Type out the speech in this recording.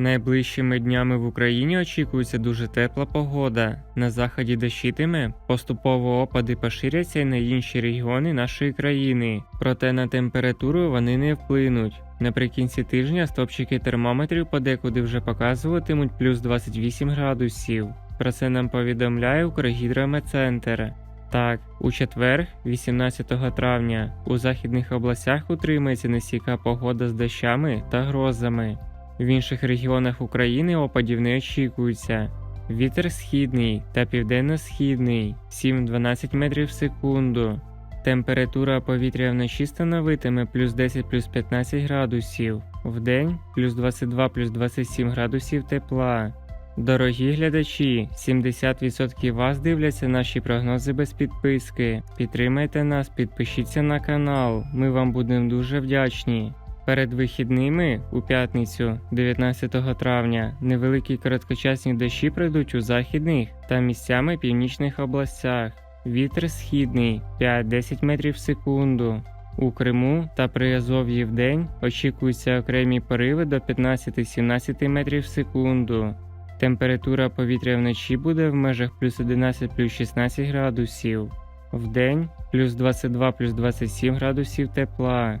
Найближчими днями в Україні очікується дуже тепла погода. На заході дощитиме, поступово опади поширяться й на інші регіони нашої країни, проте на температуру вони не вплинуть. Наприкінці тижня стопчики термометрів подекуди вже показуватимуть плюс 28 градусів. Про це нам повідомляє Укргідрометцентр. Так, у четвер, 18 травня, у західних областях утримається нестійка погода з дощами та грозами. В інших регіонах України опадів не очікується. Вітер східний та південно-східний 7-12 метрів в секунду. Температура повітря вночі становитиме плюс 10 плюс 15 градусів, вдень плюс 22 плюс 27 градусів тепла. Дорогі глядачі, 70% вас дивляться наші прогнози без підписки. Підтримайте нас, підпишіться на канал, ми вам будемо дуже вдячні. Перед вихідними у п'ятницю, 19 травня, невеликі короткочасні дощі пройдуть у західних та місцями північних областях. Вітер східний 5-10 метрів в секунду. У Криму та Приазов'ї в день очікуються окремі пориви до 15-17 метрів в секунду. Температура повітря вночі буде в межах плюс 11 плюс 16 градусів. Вдень плюс 22 плюс 27 градусів тепла.